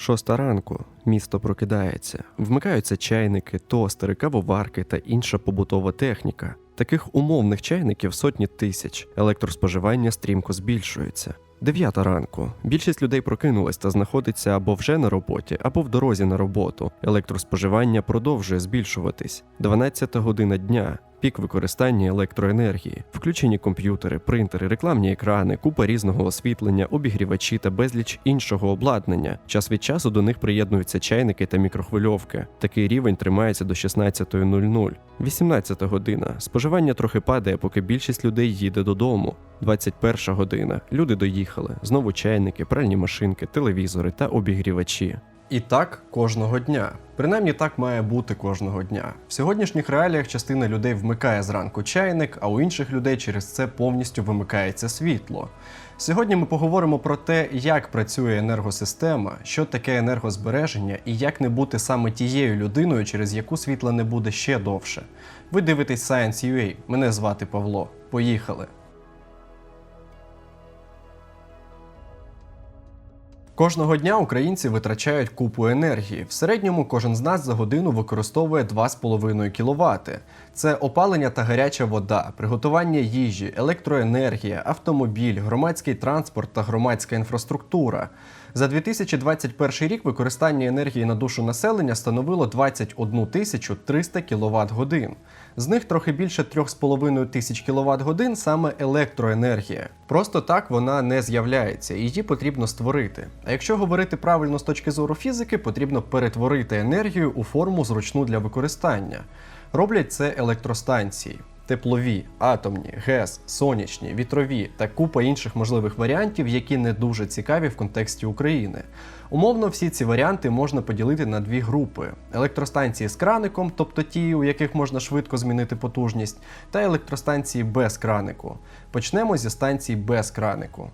Шоста ранку місто прокидається, вмикаються чайники, тостери, кавоварки та інша побутова техніка. Таких умовних чайників сотні тисяч. Електроспоживання стрімко збільшується. Дев'ята ранку. Більшість людей прокинулась та знаходиться або вже на роботі, або в дорозі на роботу. Електроспоживання продовжує збільшуватись. 12 година дня. Пік використання електроенергії, включені комп'ютери, принтери, рекламні екрани, купа різного освітлення, обігрівачі та безліч іншого обладнання. Час від часу до них приєднуються чайники та мікрохвильовки. Такий рівень тримається до 16.00. 18 година. Споживання трохи падає, поки більшість людей їде додому. 21 година. Люди доїхали. Знову чайники, пральні машинки, телевізори та обігрівачі. І так кожного дня. Принаймні так має бути кожного дня. В сьогоднішніх реаліях частина людей вмикає зранку чайник, а у інших людей через це повністю вимикається світло. Сьогодні ми поговоримо про те, як працює енергосистема, що таке енергозбереження і як не бути саме тією людиною, через яку світла не буде ще довше. Ви дивитесь Science.ua. Мене звати Павло. Поїхали! Кожного дня українці витрачають купу енергії. В середньому кожен з нас за годину використовує 2,5 кВт. Це опалення та гаряча вода, приготування їжі, електроенергія, автомобіль, громадський транспорт та громадська інфраструктура. За 2021 рік використання енергії на душу населення становило 21 тисячу 300 кВт годин. З них трохи більше 3,5 тисяч кВт годин саме електроенергія. Просто так вона не з'являється, її потрібно створити. А якщо говорити правильно з точки зору фізики, потрібно перетворити енергію у форму зручну для використання. Роблять це електростанції. Теплові, атомні, ГЕС, сонячні, вітрові та купа інших можливих варіантів, які не дуже цікаві в контексті України. Умовно, всі ці варіанти можна поділити на дві групи: електростанції з краником, тобто ті, у яких можна швидко змінити потужність, та електростанції без кранику. Почнемо зі станцій без кранику.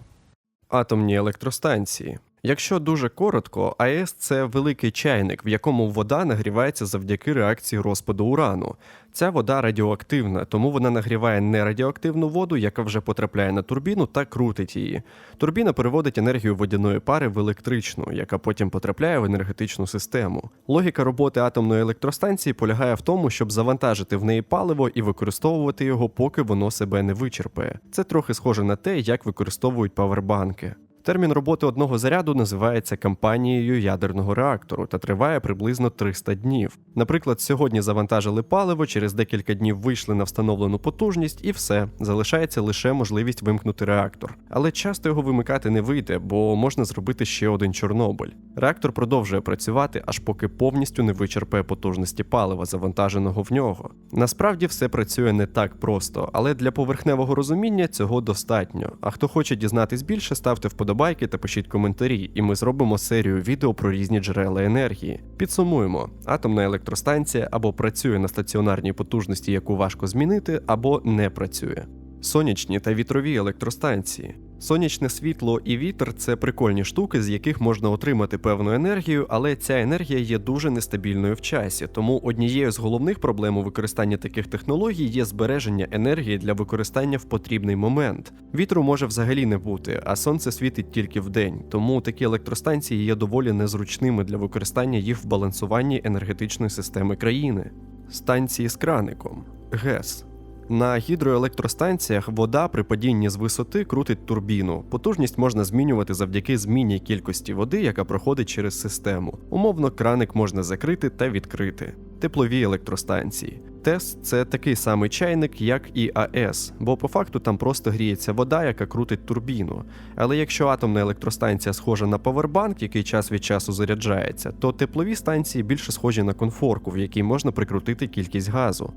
Атомні електростанції. Якщо дуже коротко, АЕС це великий чайник, в якому вода нагрівається завдяки реакції розпаду урану. Ця вода радіоактивна, тому вона нагріває нерадіоактивну воду, яка вже потрапляє на турбіну та крутить її. Турбіна переводить енергію водяної пари в електричну, яка потім потрапляє в енергетичну систему. Логіка роботи атомної електростанції полягає в тому, щоб завантажити в неї паливо і використовувати його, поки воно себе не вичерпає. Це трохи схоже на те, як використовують павербанки. Термін роботи одного заряду називається кампанією ядерного реактору та триває приблизно 300 днів. Наприклад, сьогодні завантажили паливо, через декілька днів вийшли на встановлену потужність, і все залишається лише можливість вимкнути реактор. Але часто його вимикати не вийде, бо можна зробити ще один Чорнобиль. Реактор продовжує працювати, аж поки повністю не вичерпає потужності палива, завантаженого в нього. Насправді все працює не так просто, але для поверхневого розуміння цього достатньо. А хто хоче дізнатись більше, ставте вподобайки вподобайки та пишіть коментарі, і ми зробимо серію відео про різні джерела енергії. Підсумуємо: атомна електростанція або працює на стаціонарній потужності, яку важко змінити, або не працює. Сонячні та вітрові електростанції. Сонячне світло і вітер це прикольні штуки, з яких можна отримати певну енергію, але ця енергія є дуже нестабільною в часі. Тому однією з головних проблем у використанні таких технологій є збереження енергії для використання в потрібний момент. Вітру може взагалі не бути, а сонце світить тільки вдень. Тому такі електростанції є доволі незручними для використання їх в балансуванні енергетичної системи країни. Станції з краником ГЕС. На гідроелектростанціях вода при падінні з висоти крутить турбіну. Потужність можна змінювати завдяки зміні кількості води, яка проходить через систему. Умовно, краник можна закрити та відкрити. Теплові електростанції. ТЕС це такий самий чайник, як і АЕС, бо по факту там просто гріється вода, яка крутить турбіну. Але якщо атомна електростанція схожа на павербанк, який час від часу заряджається, то теплові станції більше схожі на конфорку, в якій можна прикрутити кількість газу.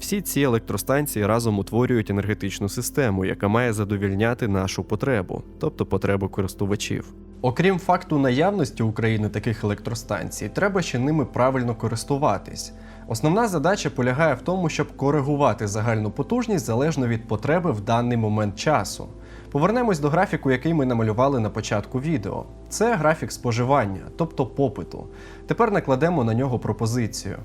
Всі ці електростанції разом утворюють енергетичну систему, яка має задовільняти нашу потребу, тобто потребу користувачів. Окрім факту наявності України таких електростанцій, треба ще ними правильно користуватись. Основна задача полягає в тому, щоб коригувати загальну потужність залежно від потреби в даний момент часу. Повернемось до графіку, який ми намалювали на початку відео. Це графік споживання, тобто попиту. Тепер накладемо на нього пропозицію.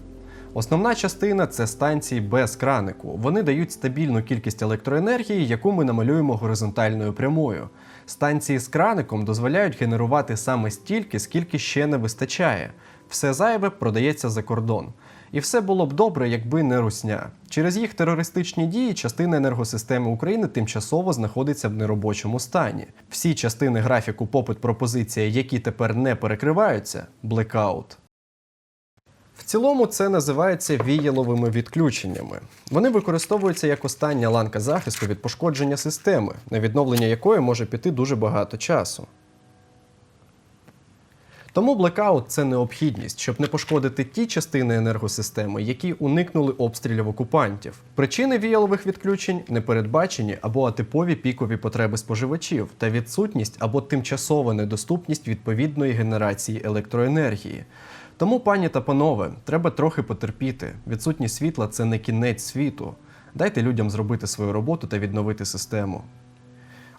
Основна частина це станції без кранику. Вони дають стабільну кількість електроенергії, яку ми намалюємо горизонтальною прямою. Станції з краником дозволяють генерувати саме стільки, скільки ще не вистачає. Все зайве продається за кордон. І все було б добре, якби не русня. Через їх терористичні дії частина енергосистеми України тимчасово знаходиться в неробочому стані. Всі частини графіку попит пропозиція, які тепер не перекриваються, блекаут. В цілому це називається віяловими відключеннями. Вони використовуються як остання ланка захисту від пошкодження системи, на відновлення якої може піти дуже багато часу. Тому блекаут це необхідність, щоб не пошкодити ті частини енергосистеми, які уникнули обстрілів окупантів. Причини віялових відключень непередбачені або атипові пікові потреби споживачів та відсутність або тимчасова недоступність відповідної генерації електроенергії. Тому, пані та панове, треба трохи потерпіти. Відсутність світла це не кінець світу. Дайте людям зробити свою роботу та відновити систему.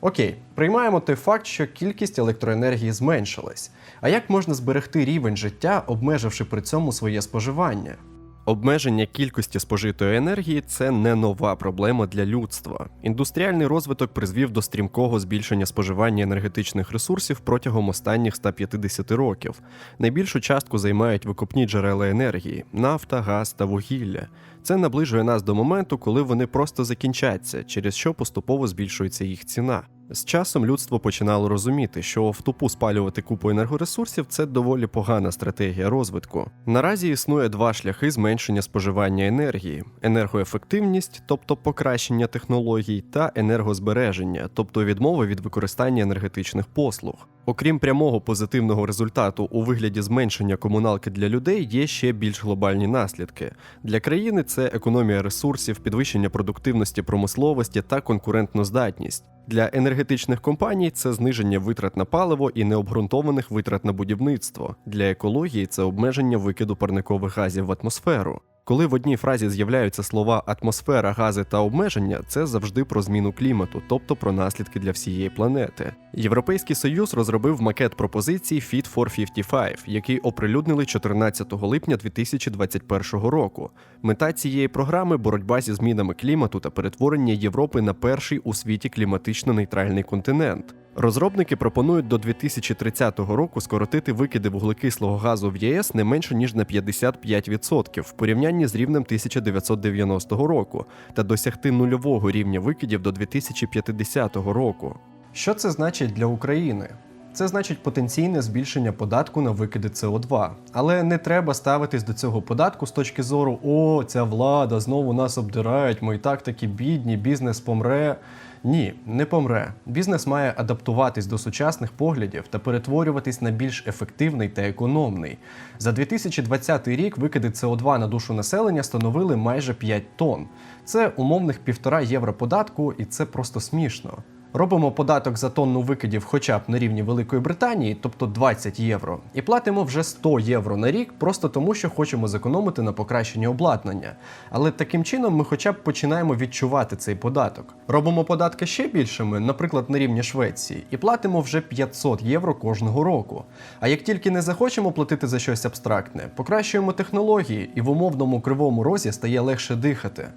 Окей, приймаємо той факт, що кількість електроенергії зменшилась. А як можна зберегти рівень життя, обмеживши при цьому своє споживання? Обмеження кількості спожитої енергії це не нова проблема для людства. Індустріальний розвиток призвів до стрімкого збільшення споживання енергетичних ресурсів протягом останніх 150 років. Найбільшу частку займають викопні джерела енергії нафта, газ та вугілля. Це наближує нас до моменту, коли вони просто закінчаться, через що поступово збільшується їх ціна. З часом людство починало розуміти, що в тупу спалювати купу енергоресурсів це доволі погана стратегія розвитку. Наразі існує два шляхи зменшення споживання енергії: енергоефективність, тобто покращення технологій, та енергозбереження, тобто відмова від використання енергетичних послуг. Окрім прямого позитивного результату у вигляді зменшення комуналки для людей, є ще більш глобальні наслідки. Для країни це економія ресурсів, підвищення продуктивності промисловості та конкурентноздатність. Для енергетичних компаній це зниження витрат на паливо і необґрунтованих витрат на будівництво. Для екології це обмеження викиду парникових газів в атмосферу. Коли в одній фразі з'являються слова атмосфера, гази та обмеження, це завжди про зміну клімату, тобто про наслідки для всієї планети. Європейський союз розробив макет пропозицій Fit for 55, який оприлюднили 14 липня 2021 року. Мета цієї програми боротьба зі змінами клімату та перетворення Європи на перший у світі кліматично нейтральний континент. Розробники пропонують до 2030 року скоротити викиди вуглекислого газу в ЄС не менше ніж на 55% в порівнянні з рівнем 1990 року та досягти нульового рівня викидів до 2050 року. Що це значить для України? Це значить потенційне збільшення податку на викиди СО2. Але не треба ставитись до цього податку з точки зору О, ця влада знову нас обдирають, ми і так такі бідні, бізнес помре. Ні, не помре. Бізнес має адаптуватись до сучасних поглядів та перетворюватись на більш ефективний та економний. За 2020 рік викиди СО2 на душу населення становили майже 5 тонн. Це умовних півтора євро податку, і це просто смішно. Робимо податок за тонну викидів хоча б на рівні Великої Британії, тобто 20 євро, і платимо вже 100 євро на рік, просто тому, що хочемо зекономити на покращенні обладнання. Але таким чином ми хоча б починаємо відчувати цей податок. Робимо податки ще більшими, наприклад, на рівні Швеції, і платимо вже 500 євро кожного року. А як тільки не захочемо платити за щось абстрактне, покращуємо технології, і в умовному кривому розі стає легше дихати.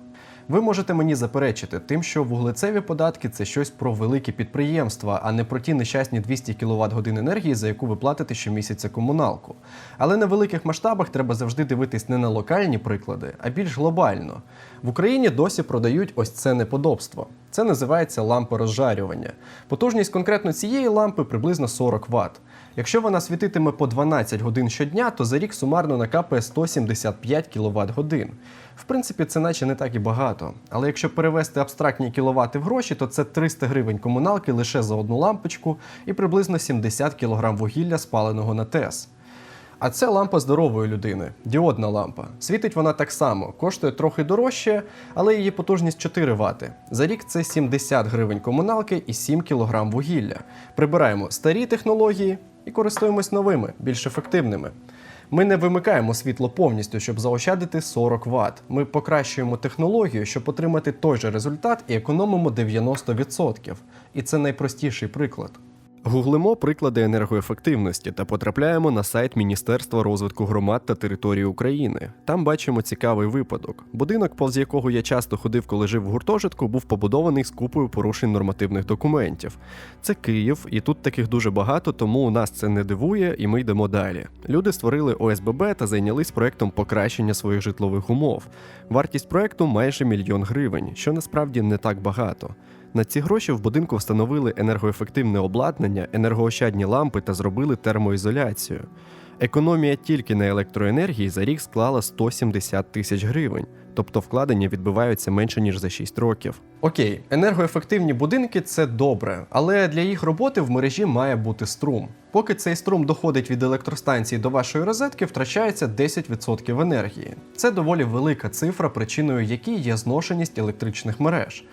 Ви можете мені заперечити тим, що вуглецеві податки це щось про великі підприємства, а не про ті нещасні 200 кВт годин енергії, за яку ви платите щомісяця комуналку. Але на великих масштабах треба завжди дивитись не на локальні приклади, а більш глобально. В Україні досі продають ось це неподобство. Це називається лампа розжарювання. Потужність конкретно цієї лампи приблизно 40 Вт. Якщо вона світитиме по 12 годин щодня, то за рік сумарно накапає 175 кВт годин. В принципі, це наче не так і багато. Але якщо перевести абстрактні кіловати в гроші, то це 300 гривень комуналки лише за одну лампочку і приблизно 70 кг вугілля спаленого на ТЕС. А це лампа здорової людини, діодна лампа. Світить вона так само, коштує трохи дорожче, але її потужність 4 Вт. За рік це 70 гривень комуналки і 7 кг вугілля. Прибираємо старі технології і користуємось новими, більш ефективними. Ми не вимикаємо світло повністю, щоб заощадити 40 Вт. Ми покращуємо технологію, щоб отримати той же результат і економимо 90%. І це найпростіший приклад. Гуглимо приклади енергоефективності та потрапляємо на сайт Міністерства розвитку громад та території України. Там бачимо цікавий випадок. Будинок, повз якого я часто ходив, коли жив в гуртожитку, був побудований з купою порушень нормативних документів. Це Київ, і тут таких дуже багато, тому у нас це не дивує, і ми йдемо далі. Люди створили ОСББ та зайнялись проектом покращення своїх житлових умов. Вартість проекту майже мільйон гривень, що насправді не так багато. На ці гроші в будинку встановили енергоефективне обладнання, енергоощадні лампи та зробили термоізоляцію. Економія тільки на електроенергії за рік склала 170 тисяч гривень, тобто вкладення відбиваються менше ніж за 6 років. Окей, енергоефективні будинки це добре, але для їх роботи в мережі має бути струм. Поки цей струм доходить від електростанції до вашої розетки, втрачається 10% енергії. Це доволі велика цифра, причиною якій є зношеність електричних мереж.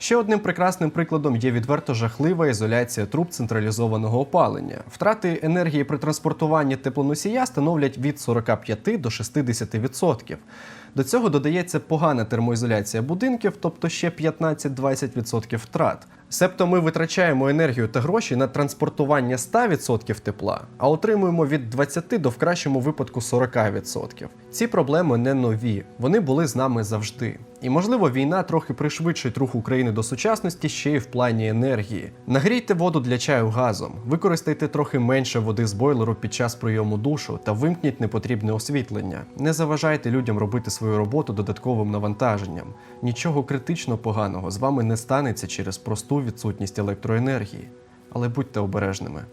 Ще одним прекрасним прикладом є відверто жахлива ізоляція труб централізованого опалення. Втрати енергії при транспортуванні теплоносія становлять від 45 до 60%. До цього додається погана термоізоляція будинків, тобто ще 15-20% втрат. Себто ми витрачаємо енергію та гроші на транспортування 100% тепла, а отримуємо від 20 до в кращому випадку 40%. Ці проблеми не нові, вони були з нами завжди. І можливо, війна трохи пришвидшить рух України до сучасності ще й в плані енергії. Нагрійте воду для чаю газом, використайте трохи менше води з бойлеру під час прийому душу та вимкніть непотрібне освітлення. Не заважайте людям робити свою роботу додатковим навантаженням. Нічого критично поганого з вами не станеться через просту відсутність електроенергії. Але будьте обережними.